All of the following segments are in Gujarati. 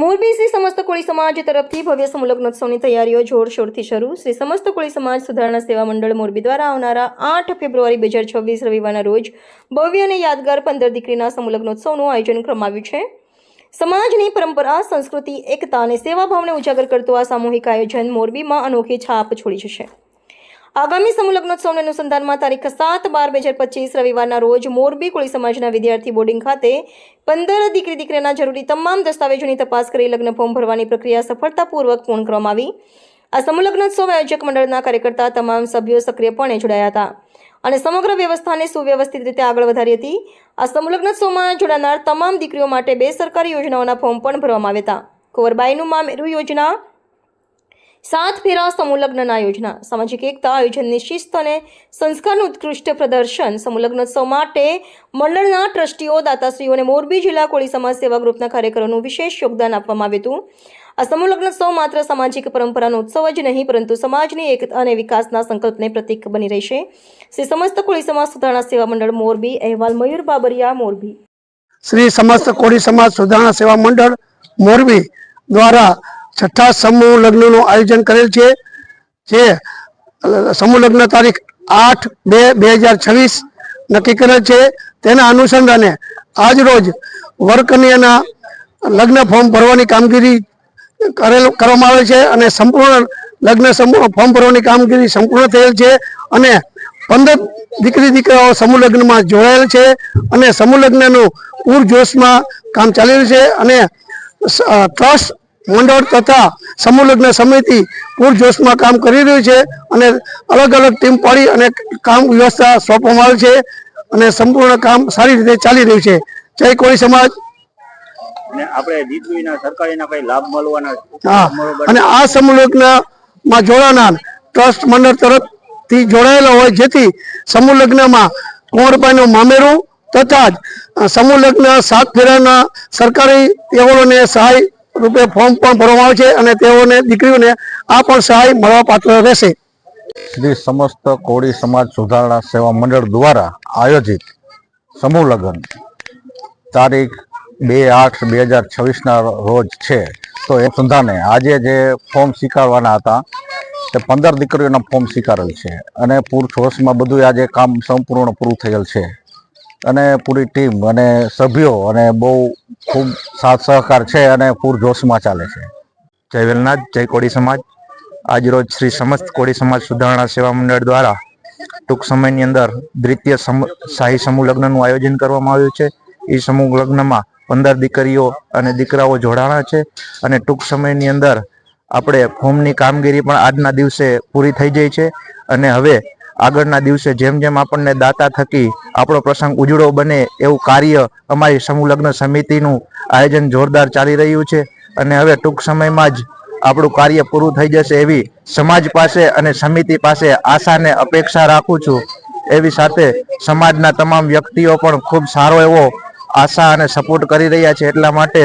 મોરબી શ્રી સમસ્ત કોળી સમાજ તરફથી ભવ્ય સમૂલગ્નોત્સવની તૈયારીઓ જોરશોરથી શરૂ. શ્રી સમસ્ત કોળી સમાજ સુધારણા સેવા મંડળ મોરબી દ્વારા આવનારા આઠ ફેબ્રુઆરી બે હજાર છવ્વીસ રવિવારના રોજ ભવ્ય અને યાદગાર પંદર દીકરીના સમૂલગ્નોત્સવનું આયોજન કરવામાં છે. સમાજની પરંપરા, સંસ્કૃતિ, એકતા અને સેવાભાવને ઉજાગર કરતું આ સામૂહિક આયોજન મોરબીમાં અનોખી છાપ છોડી જશે. આગામી સમૂહલગ્નોત્સવના અનુસંધાનમાં તારીખ સાત બાર બે હજાર પચીસ રવિવારના રોજ મોરબી કોળી સમાજના વિદ્યાર્થી બોર્ડિંગ ખાતે પંદર દીકરી દીકરીના જરૂરી તમામ દસ્તાવેજોની તપાસ કરી લગ્ન ફોર્મ ભરવાની પ્રક્રિયા સફળતાપૂર્વક પૂર્ણ કરવામાં આવી. આ સમૂહલગ્નોત્સવ આયોજક મંડળના કાર્યકર્તા તમામ સભ્યો સક્રિયપણે જોડાયા હતા અને સમગ્ર વ્યવસ્થાને સુવ્યવસ્થિત રીતે આગળ વધારી હતી. આ સમૂહલગ્નોત્સવમાં જોડાનાર તમામ દીકરીઓ માટે બે સરકારી યોજનાઓના ફોર્મ પણ ભરવામાં આવ્યા હતા. કુંવરબાઈનું મામેરું યોજના સાત ફેરા સમૂહલગ્નના યોજના. સામાજિક એકતા આયોજનની શિસ્ત અને સંસ્કારનું ઉત્કૃષ્ટ પ્રદર્શન સમૂહલગ્નોત્સવ માટે મંડળના ટ્રસ્ટીઓ દાતાશ્રીઓ અને મોરબી જિલ્લા કોળી સમાજ સેવા ગ્રુપના કાર્યકરોનું વિશેષ યોગદાન આપવામાં આવ્યું હતું. આ સમૂહલગ્નોત્સવ માત્ર સામાજિક પરંપરાનો ઉત્સવ જ નહીં, પરંતુ સમાજની એકતા અને વિકાસના સંકલ્પને પ્રતીક બની રહેશે. શ્રી સમસ્ત કોળી સમાજ સુધારણા સેવા મંડળ મોરબી, અહેવાલ મયુર બાબરિયા, મોરબી. શ્રી સમસ્ત કોળી સમાજ સુધારણા સેવા મંડળ મોરબી દ્વારા છઠ્ઠા સમૂહ લગ્નનું આયોજન કરેલ છે, જે સમૂહ લગ્ન તારીખ આઠ બે બે હજાર છવ્વીસ નક્કી કરેલ છે. તેના અનુસંધાને આજ રોજ વરકન્યાના લગ્ન ફોર્મ ભરવાની કામગીરી કરેલ, કરવામાં આવે છે અને સંપૂર્ણ લગ્ન ફોર્મ ભરવાની કામગીરી સંપૂર્ણ થયેલ છે અને પંદર દીકરી દીકરાઓ સમૂહ લગ્નમાં જોડાયેલ છે અને સમૂહ લગ્નનું પૂરજોશમાં કામ ચાલી છે અને ટ્રસ્ટ મંડળ તથા સમૂહ લગ્ન સમિતિ પૂરજોશમાં કામ કરી રહ્યું છે અને અલગ અલગ ટીમ પાડી અને કામ વ્યવસ્થા સોંપવામાં આવી છે અને સંપૂર્ણ કામ સારી રીતે ચાલી રહ્યું છે. જય કોળી સમાજ. આપણે જીતવીના સરકારીના કઈ લાભ મળવાના હા અને આ સમૂહ લગ્નમાં જોડાનાર ટ્રસ્ટ મંડળ તરફથી જોડાયેલા હોય જેથી સમૂહ લગ્નમાં કુંવરબાઈનું મામેરું તથા જ સમૂહ લગ્ન સાત ફેરાના સરકારી તેઓને સહાય રૂપે ફોર્મ પણ ભરવામાં આવે છે અને તેઓને, દીકરીઓને આ પણ સહાય મળવા પાત્ર રહેશે. શ્રી સમસ્ત કોળી સમાજ સુધારણા સેવા મંડળ દ્વારા આયોજિત સમૂહ લગ્ન. તારીખ બે આઠ બે હજાર છવ્વીસના રોજ છે. તો એ સંધાને આજે જે ફોર્મ સ્વીકારવાના હતા, તે પંદર દીકરીઓના ફોર્મ સ્વીકારેલ છે. અને પૂરજોશમાં બધું આજે કામ સંપૂર્ણ પૂરું થયેલ છે. અને પૂરી ટીમ અને સભ્યો અને બહુ ખૂબ સાથ સહકાર છે અને પૂરજોશમાં ચાલે છે. જય વેલનાથ, જય કોળી સમાજ. આજરોજ શ્રી સમસ્ત કોળી સમાજ સુધારણા સેવા મંડળ દ્વારા ટૂંક સમયની અંદર દ્વિતીય શાહી સમૂહ લગ્નનું આયોજન કરવામાં આવ્યું છે. એ સમૂહ લગ્નમાં પંદર દીકરીઓ અને દીકરાઓ જોડાણા છે અને ટૂંક સમયની અંદર આપણે ફોર્મની કામગીરી પણ આજના દિવસે પૂરી થઈ જાય છે અને હવે આગળના દિવસે જેમ જેમ આપણને દાતા થકી આપણો પ્રસંગ ઉજળો બને એવું કાર્ય અમારી સમૂહ સમિતિનું આયોજન જોરદાર ચાલી રહ્યું છે અને હવે ટૂંક સમયમાં જ આપણું કાર્ય પૂરું થઈ જશે એવી સમાજ પાસે અને સમિતિ પાસે આશા ને અપેક્ષા રાખું છું. એવી સાથે સમાજના તમામ વ્યક્તિઓ પણ ખૂબ સારો એવો આશા અને સપોર્ટ કરી રહ્યા છે એટલા માટે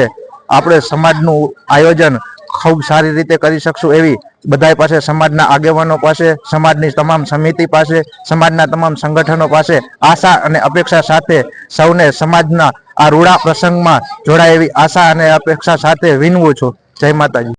આપણે સમાજનું આયોજન ખૂબ સારી રીતે કરી શકશું એવી બધા પાસે, સમાજના આગેવાનો પાસે, સમાજની તમામ સમિતિ પાસે, સમાજના તમામ સંગઠનો પાસે આશા અને અપેક્ષા સાથે સૌને સમાજના આ રૂડા પ્રસંગમાં જોડાય એવી આશા અને અપેક્ષા સાથે વિનવું છું. જય માતાજી.